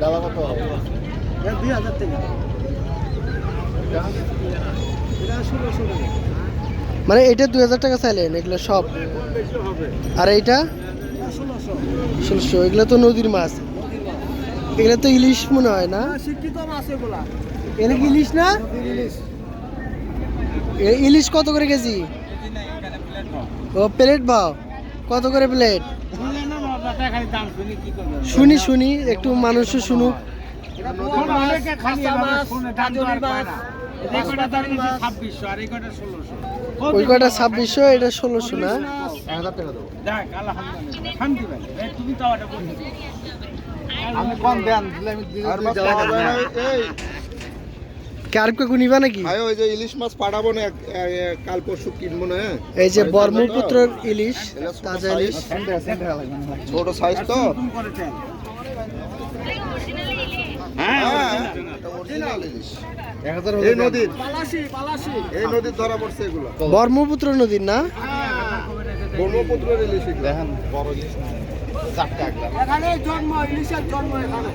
দাদা কত দুই হাজার টাকা। এটা ষোলোশো টাকা। মানে এটা দুই হাজার টাকা চাইলেন এগুলো সব? আর এইটা? ষোলোশো এগুলো তো নদীর মাছ। এগুলো তো ইলিশ মনে হয় না? শিক্ষিত মাছ এগুলা। এটা কি ইলিশ না? ইলিশ। ইলিশ কত করে কেজি? ও প্লেট ভাও। কত করে প্লেট? শুনি শুনি একটু মানুষও শুনুক। ওই কটা ছাব্বিশশো? এটা ষোলোশো না? আমি কম দেন দিলে আমি দিলে আর দুই মাছ টাকা পাওয়া যায় দেব। না, এই কে আর কেউ নিবা নাকি? ভাই ওই যে ইলিশ মাছ পাঠাবো না কাল পরশু কিনবো না হ্যাঁ? এই যে বাড়িতে ব্রহ্মপুত্র ইলিশ তাজা ইলিশ। ছোট সাইজ তো। হ্যাঁ এটা original ইলিশ। এই নদীর। এই নদীর ধরা পড়ছে এগুলো। ব্রহ্মপুত্র নদীর না? ব্রহ্মপুত্রের ইলিশ দেখেন বড় ইলিশ চারটা এখানে জন্ম ইলিশের জন্ম এখানে।